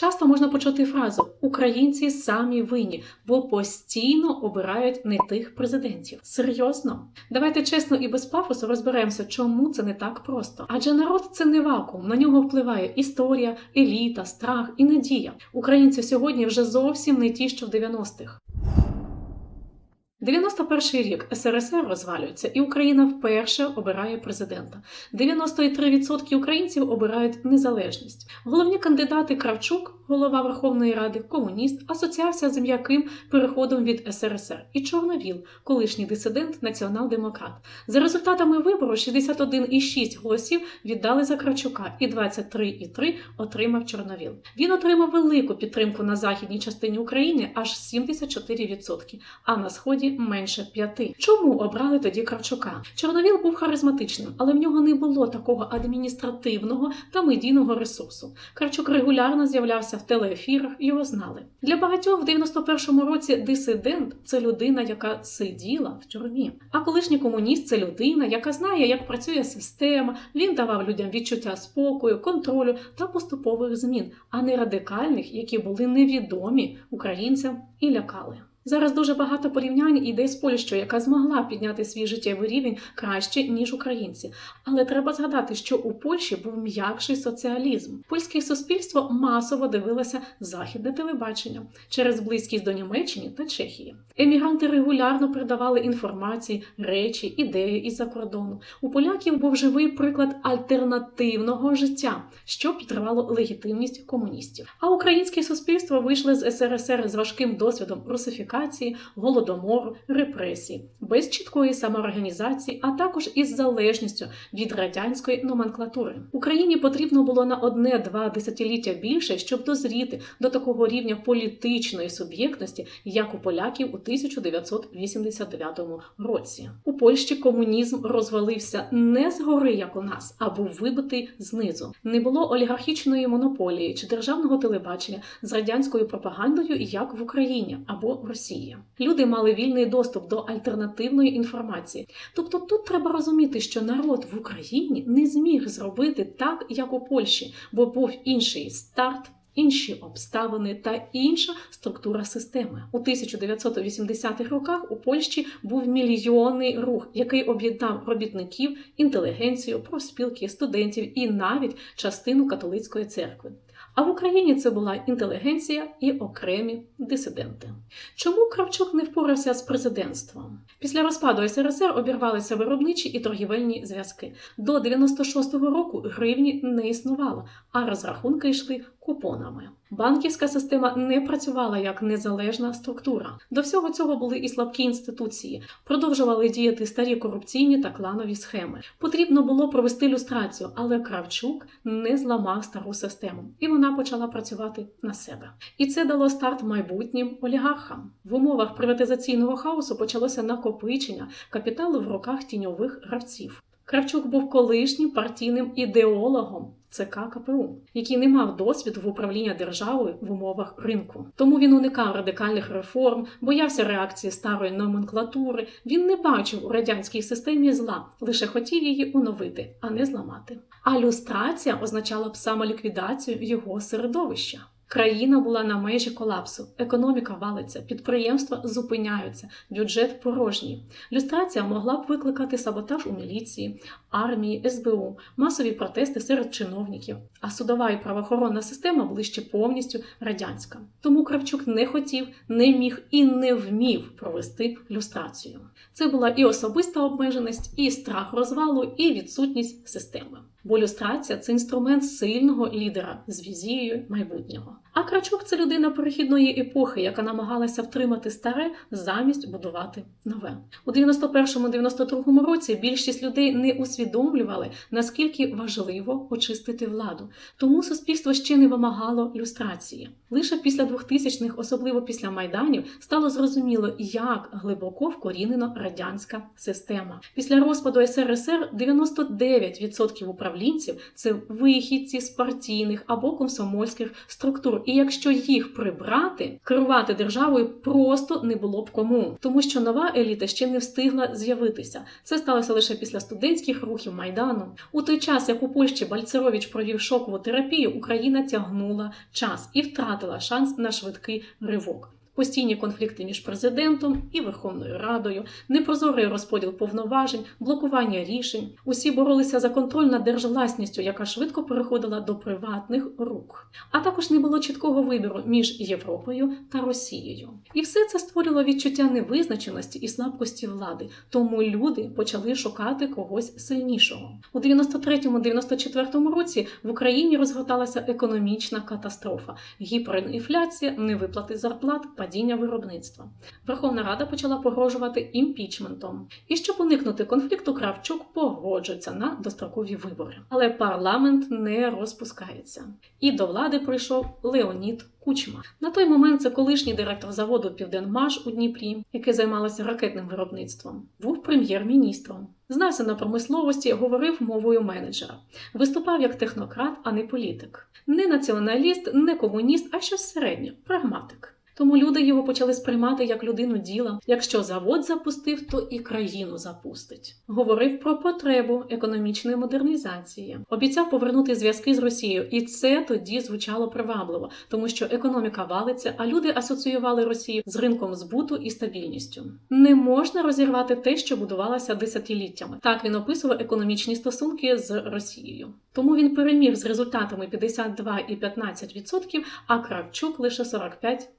Часто можна почути фразу Українці самі винні, бо постійно обирають не тих президентів. Серйозно? Давайте чесно і без пафосу розберемося, чому це не так просто. Адже народ це не вакуум, на нього впливає історія, еліта, страх і надія. Українці сьогодні вже зовсім не ті, що в 90-х. 91 рік СРСР розвалюється, і Україна вперше обирає президента. 93% українців обирають незалежність. Головні кандидати Кравчук, голова Верховної Ради, комуніст, асоціація з м'яким переходом від СРСР і Чорновіл, колишній дисидент, націонал-демократ. За результатами вибору 61,6 голосів віддали за Кравчука, і 23,3 отримав Чорновіл. Він отримав велику підтримку на західній частині України аж 74%, а на сході менше 5%. Чому обрали тоді Кравчука? Чорновіл був харизматичним, але в нього не було такого адміністративного та медійного ресурсу. Кравчук регулярно з'являвся в телеефірах, його знали. Для багатьох в 91-му році дисидент це людина, яка сиділа в тюрмі. А колишній комуніст це людина, яка знає, як працює система. Він давав людям відчуття спокою, контролю та поступових змін, а не радикальних, які були невідомі українцям і лякали. Зараз дуже багато порівнянь іде з Польщею, яка змогла підняти свій життєвий рівень краще ніж українці. Але треба згадати, що у Польщі був м'якший соціалізм. Польське суспільство масово дивилося західне телебачення через близькість до Німеччини та Чехії. Емігранти регулярно передавали інформації, речі, ідеї із-за кордону. У поляків був живий приклад альтернативного життя, що підтривало легітимність комуністів. А українське суспільство вийшло з СРСР з важким досвідом русифікації, голодомору, репресій, без чіткої самоорганізації, а також із залежністю від радянської номенклатури. Україні потрібно було на одне-два десятиліття більше, щоб дозріти до такого рівня політичної суб'єктності, як у поляків у 1989 році. У Польщі комунізм розвалився не згори, як у нас, а був вибитий знизу. Не було олігархічної монополії чи державного телебачення з радянською пропагандою, як в Україні або в Росії. Люди мали вільний доступ до альтернативної інформації. Тобто тут треба розуміти, що народ в Україні не зміг зробити так, як у Польщі, бо був інший старт. Інші обставини та інша структура системи у 1980-х роках у Польщі був мільйонний рух, який об'єднав робітників, інтелігенцію, профспілки, студентів і навіть частину католицької церкви. А в Україні це була інтелігенція і окремі дисиденти. Чому Кравчук не впорався з президентством? Після розпаду СРСР обірвалися виробничі і торгівельні зв'язки. До 96-го року гривні не існувало, а розрахунки йшли купонами. Банківська система не працювала як незалежна структура. До всього цього були і слабкі інституції, продовжували діяти старі корупційні та кланові схеми. Потрібно було провести люстрацію, але Кравчук не зламав стару систему, і вона почала працювати на себе. І це дало старт майбутнім олігархам. В умовах приватизаційного хаосу почалося накопичення капіталу в руках тіньових гравців. Кравчук був колишнім партійним ідеологом ЦК КПУ, який не мав досвіду в управлінні державою в умовах ринку. Тому він уникав радикальних реформ, боявся реакції старої номенклатури. Він не бачив у радянській системі зла, лише хотів її оновити, а не зламати. А люстрація означала б самоліквідацію його середовища. Країна була на межі колапсу, економіка валиться, підприємства зупиняються, бюджет порожній. Люстрація могла б викликати саботаж у міліції, армії, СБУ, масові протести серед чиновників, а судова і правоохоронна система були ще повністю радянська. Тому Кравчук не хотів, не міг і не вмів провести люстрацію. Це була і особиста обмеженість, і страх розвалу, і відсутність системи. Бо люстрація це інструмент сильного лідера з візією майбутнього. А Крачук це людина перехідної епохи, яка намагалася втримати старе замість будувати нове. У 91-92 році більшість людей не усвідомлювали, наскільки важливо очистити владу. Тому суспільство ще не вимагало люстрації. Лише після 2000-х, особливо після майданів, стало зрозуміло, як глибоко вкорінена радянська система. Після розпаду СРСР 99% управлінців це вихідці з партійних або комсомольських структур і якщо їх прибрати, керувати державою просто не було б кому, тому що нова еліта ще не встигла з'явитися. Це сталося лише після студентських рухів майдану. У той час, як у Польщі Бальцерович провів шокову терапію, Україна тягнула час і втратила шанс на швидкий ривок. Постійні конфлікти між президентом і Верховною Радою, непрозорий розподіл повноважень, блокування рішень. Усі боролися за контроль над держвласністю, яка швидко переходила до приватних рук. А також не було чіткого вибору між Європою та Росією. І все це створило відчуття невизначеності і слабкості влади. Тому люди почали шукати когось сильнішого. У 93-94 році в Україні розгорталася економічна катастрофа, гіперінфляція, невиплати зарплат падіння виробництва. Верховна Рада почала погрожувати імпічментом. І щоб уникнути конфлікту, Кравчук погоджується на дострокові вибори. Але парламент не розпускається. І до влади прийшов Леонід Кучма. На той момент це колишній директор заводу Південмаш у Дніпрі, який займалося ракетним виробництвом, був прем'єр-міністром. Знався на промисловості, говорив мовою менеджера, виступав як технократ, а не політик. Не націоналіст, не комуніст, а щось середнє прагматик. Тому люди його почали сприймати як людину діла. Якщо завод запустив, то і країну запустить. Говорив про потребу економічної модернізації, обіцяв повернути зв'язки з Росією, і це тоді звучало привабливо, тому що економіка валиться, а люди асоціювали Росію з ринком збуту і стабільністю. Не можна розірвати те, що будувалося десятиліттями. Так він описував економічні стосунки з Росією. Тому він переміг з результатами 52 і 15%, а Кравчук лише 45 і 6%.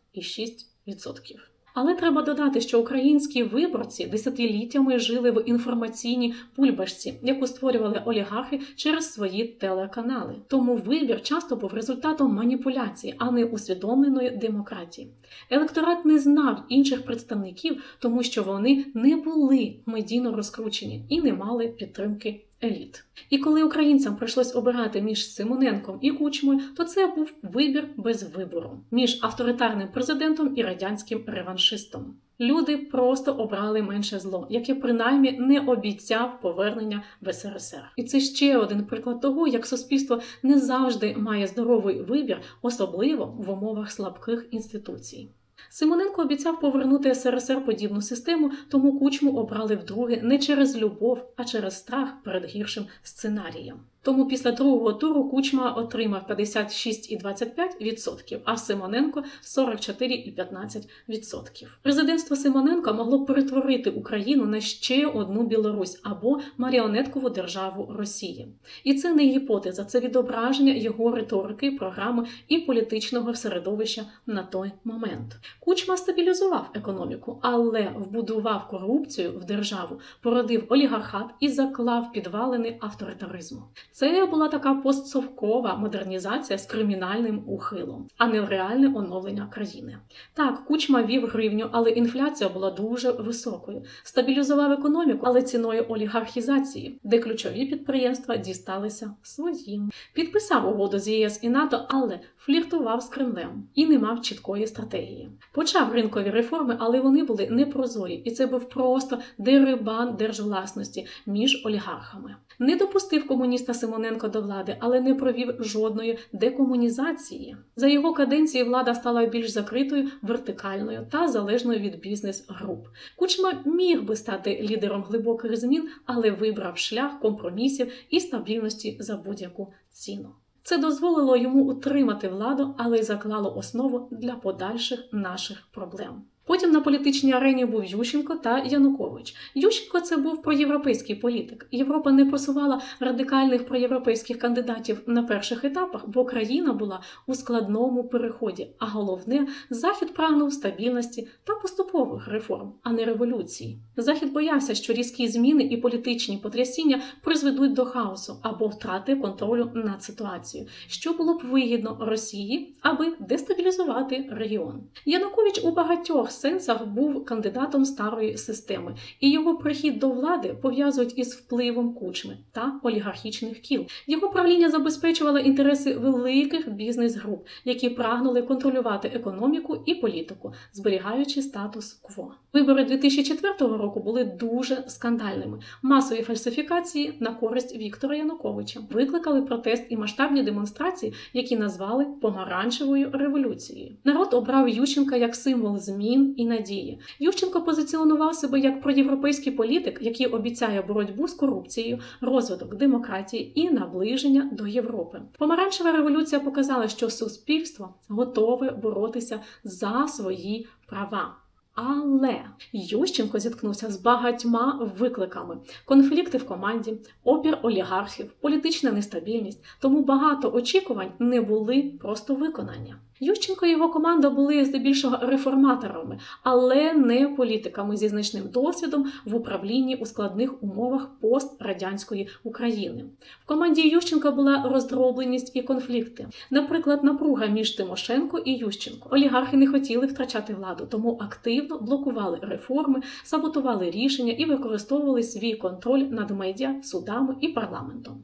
Але треба додати, що українські виборці десятиліттями жили в інформаційній пульбашці, яку створювали олігархи через свої телеканали. Тому вибір часто був результатом маніпуляції, а не усвідомленої демократії. Електорат не знав інших представників, тому що вони не були медійно розкручені і не мали підтримки еліт. І коли українцям прийшлось обирати між Симоненком і Кучмою, то це був вибір без вибору між авторитарним президентом і радянським реваншистом. Люди просто обрали менше зло, яке принаймні не обіцяв повернення в СРСР. І це ще один приклад того, як суспільство не завжди має здоровий вибір, особливо в умовах слабких інституцій. Симоненко обіцяв повернути СРСР подібну систему, тому кучму обрали вдруге не через любов, а через страх перед гіршим сценарієм. Тому після другого туру Кучма отримав 56,25%, а Симоненко 44,15%. Президентство Симоненка могло перетворити Україну на ще одну Білорусь або маріонеткову державу Росії. І це не гіпотеза, це відображення його риторики, програми і політичного середовища на той момент. Кучма стабілізував економіку, але вбудував корупцію в державу, породив олігархат і заклав підвалини авторитаризму. Це була така постсовкова модернізація з кримінальним ухилом, а не реальне оновлення країни. Так, кучма вів гривню, але інфляція була дуже високою. Стабілізував економіку, але ціною олігархізації, де ключові підприємства дісталися своїм. Підписав угоду з ЄС і НАТО, але фліртував з Кремлем і не мав чіткої стратегії. Почав ринкові реформи, але вони були непрозорі, і це був просто дерибан держвласності між олігархами. Не допустив комуніста Симоненко до влади, але не провів жодної декомунізації. За його каденції влада стала більш закритою, вертикальною та залежною від бізнес-груп. Кучма міг би стати лідером глибоких змін, але вибрав шлях компромісів і стабільності за будь-яку ціну. Це дозволило йому утримати владу, але й заклало основу для подальших наших проблем. Потім на політичній арені був Ющенко та Янукович. Ющенко це був проєвропейський політик. Європа не просувала радикальних проєвропейських кандидатів на перших етапах, бо країна була у складному переході. А головне, захід прагнув стабільності та поступових реформ, а не революції. Захід боявся, що різкі зміни і політичні потрясіння призведуть до хаосу або втрати контролю над ситуацією, що було б вигідно Росії, аби дестабілізувати регіон. Янукович у багатьох сенсах був кандидатом старої системи, і його прихід до влади пов'язують із впливом кучми та олігархічних кіл. Його правління забезпечувало інтереси великих бізнес-груп, які прагнули контролювати економіку і політику, зберігаючи статус-кво. Вибори 2004 року були дуже скандальними. Масові фальсифікації на користь Віктора Януковича викликали протест і масштабні демонстрації, які назвали помаранчевою революцією. Народ обрав Ющенка як символ змін і надії. Ющенко позиціонував себе як проєвропейський політик, який обіцяє боротьбу з корупцією, розвиток демократії і наближення до Європи. Помаранчева революція показала, що суспільство готове боротися за свої права. Але Ющенко зіткнувся з багатьма викликами: конфлікти в команді, опір олігархів, політична нестабільність. Тому багато очікувань не були просто виконання. Ющенко і його команда були здебільшого реформаторами, але не політиками зі значним досвідом в управлінні у складних умовах пострадянської України. В команді Ющенка була роздробленість і конфлікти. Наприклад, напруга між Тимошенко і Ющенко. Олігархи не хотіли втрачати владу, тому активно блокували реформи, саботували рішення і використовували свій контроль над медіа, судами і парламентом.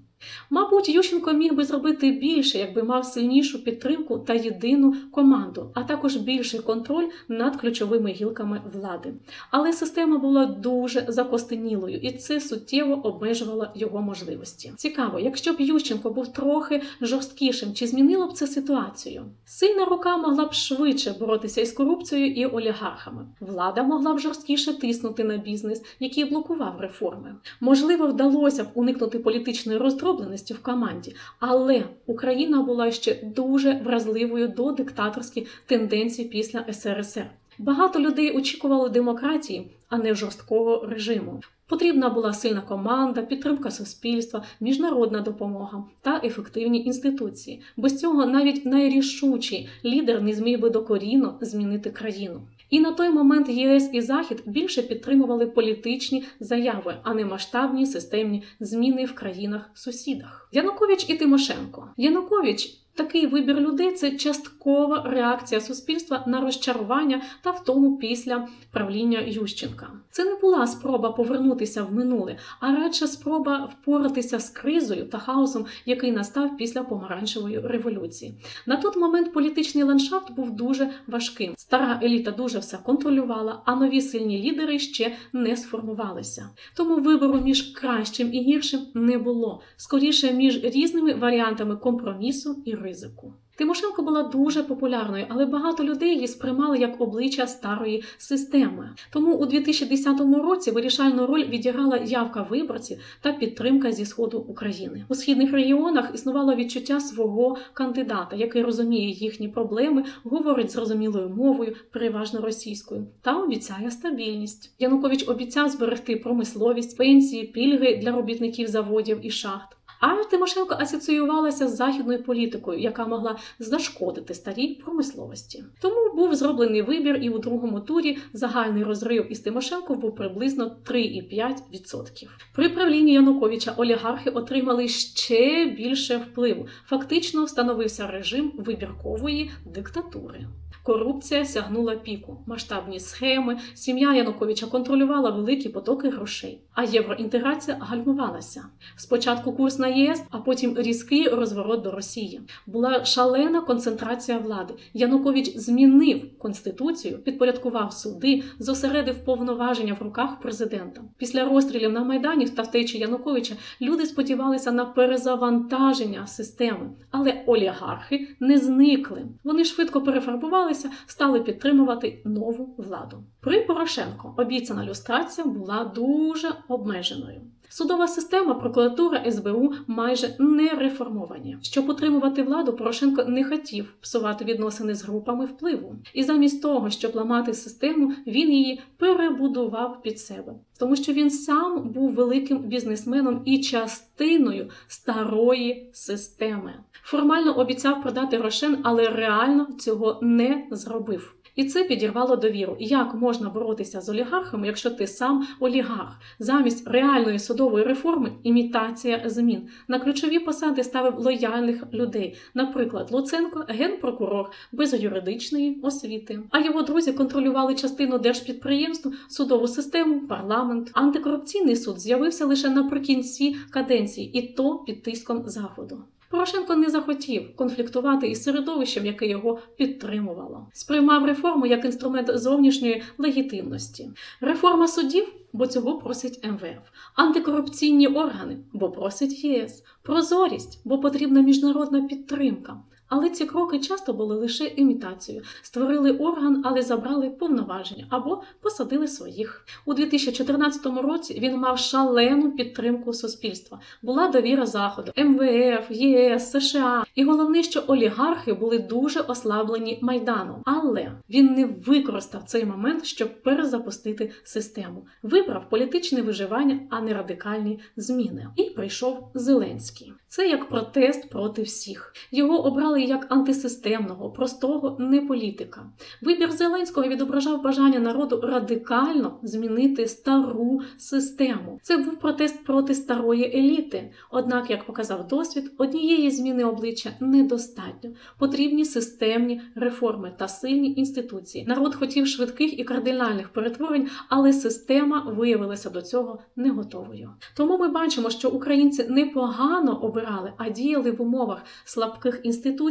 Мабуть, Ющенко міг би зробити більше, якби мав сильнішу підтримку та єдину команду, а також більший контроль над ключовими гілками влади. Але система була дуже закостенілою, і це суттєво обмежувало його можливості. Цікаво, якщо б Ющенко був трохи жорсткішим, чи змінило б це ситуацію? Сильна рука могла б швидше боротися із корупцією і олігархами. Влада могла б жорсткіше тиснути на бізнес, який блокував реформи. Можливо, вдалося б уникнути політичної роздробленості в команді, але Україна була ще дуже вразливою до диктаторських тенденцій після СРСР. Багато людей очікували демократії, а не жорсткого режиму. Потрібна була сильна команда, підтримка суспільства, міжнародна допомога та ефективні інституції. Без цього навіть найрішучий лідер не зміг би докорінно змінити країну. І на той момент ЄС і Захід більше підтримували політичні заяви, а не масштабні системні зміни в країнах-сусідах. Янукович і Тимошенко. Янукович. Такий вибір людей це часткова реакція суспільства на розчарування та втому після правління Ющенка. Це не була спроба повернутися в минуле, а радше спроба впоратися з кризою та хаосом, який настав після помаранчевої революції. На той момент політичний ландшафт був дуже важким. Стара еліта дуже все контролювала, а нові сильні лідери ще не сформувалися. Тому вибору між кращим і гіршим не було скоріше між різними варіантами компромісу і ризику. Тимошенко була дуже популярною, але багато людей її сприймали як обличчя старої системи. Тому у 2010 році вирішальну роль відіграла явка виборців та підтримка зі сходу України. У східних регіонах існувало відчуття свого кандидата, який розуміє їхні проблеми, говорить зрозумілою мовою, переважно російською, та обіцяє стабільність. Янукович обіцяв зберегти промисловість, пенсії, пільги для робітників заводів і шахт. А Тимошенко асоціювалася з західною політикою, яка могла зашкодити старій промисловості. Тому був зроблений вибір, і у другому турі загальний розрив із Тимошенко був приблизно 3,5%. При правлінні Януковича олігархи отримали ще більше впливу. Фактично встановився режим вибіркової диктатури. Корупція сягнула піку, масштабні схеми, сім'я Януковича контролювала великі потоки грошей, а євроінтеграція гальмувалася. Спочатку курс на ЄС, а потім різкий розворот до Росії. Була шалена концентрація влади. Янукович змінив конституцію, підпорядкував суди, зосередив повноваження в руках президента. Після розстрілів на майдані та втечі Януковича люди сподівалися на перезавантаження системи, але олігархи не зникли. Вони швидко перефарбувалися, стали підтримувати нову владу. При Порошенко обіцяна люстрація була дуже обмеженою. Судова система, прокуратура, СБУ майже не реформовані. Щоб утримувати владу, Порошенко не хотів псувати відносини з групами впливу. І замість того, щоб ламати систему, він її перебудував під себе. тому що він сам був великим бізнесменом і частиною старої системи. Формально обіцяв продати Рошен, але реально цього не зробив. І це підірвало довіру. Як можна боротися з олігархами, якщо ти сам олігарх? Замість реальної судової реформи імітація змін на ключові посади ставив лояльних людей. Наприклад, Луценко, генпрокурор без юридичної освіти. А його друзі контролювали частину держпідприємств, судову систему, парламент. Антикорупційний суд з'явився лише наприкінці каденції, і то під тиском заходу. Порошенко не захотів конфліктувати із середовищем, яке його підтримувало. Сприймав реформу як інструмент зовнішньої легітимності. Реформа судів, бо цього просить МВФ, антикорупційні органи, бо просить ЄС, прозорість, бо потрібна міжнародна підтримка. Але ці кроки часто були лише імітацією. Створили орган, але забрали повноваження або посадили своїх. У 2014 році він мав шалену підтримку суспільства. Була довіра заходу, МВФ, ЄС, США. І головне, що олігархи були дуже ослаблені майданом. Але він не використав цей момент, щоб перезапустити систему. Вибрав політичне виживання, а не радикальні зміни. І прийшов Зеленський. Це як протест проти всіх. Його обрали як антисистемного, простого не політика. Вибір Зеленського відображав бажання народу радикально змінити стару систему. Це був протест проти старої еліти. Однак, як показав досвід, однієї зміни обличчя недостатньо. Потрібні системні реформи та сильні інституції. Народ хотів швидких і кардинальних перетворень, але система виявилася до цього не готовою. Тому ми бачимо, що українці непогано обирали, а діяли в умовах слабких інституцій,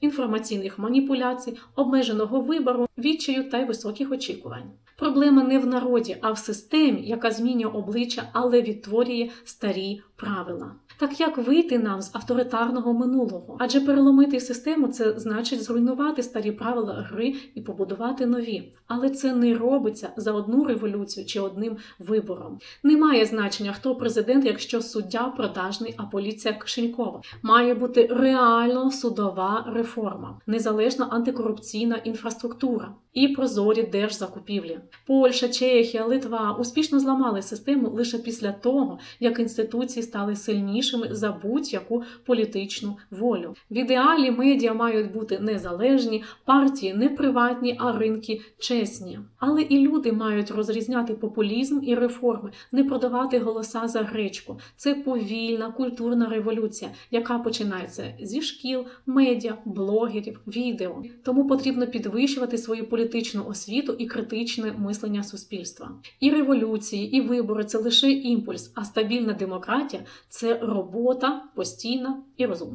інформаційних маніпуляцій, обмеженого вибору, відчаю та й високих очікувань. Проблема не в народі, а в системі, яка змінює обличчя, але відтворює старі правила. Так як вийти нам з авторитарного минулого? Адже переломити систему це значить зруйнувати старі правила гри і побудувати нові. Але це не робиться за одну революцію чи одним вибором. Немає значення, хто президент, якщо суддя продажний, а поліція кишенькова. Має бути реально судова реформа, незалежна антикорупційна інфраструктура і прозорі держзакупівлі. Польща, Чехія, Литва успішно зламали систему лише після того, як інституції стали сильнішими за будь-яку політичну волю. В ідеалі медіа мають бути незалежні, партії не приватні, а ринки чесні. Але і люди мають розрізняти популізм і реформи, не продавати голоса за гречку. Це повільна культурна революція, яка починається зі шкіл, медіа, блогерів, відео. Тому потрібно підвищувати свою політичну освіту і критичне мислення суспільства. І революції, і вибори це лише імпульс, а стабільна демократія це робота постійна і розумна.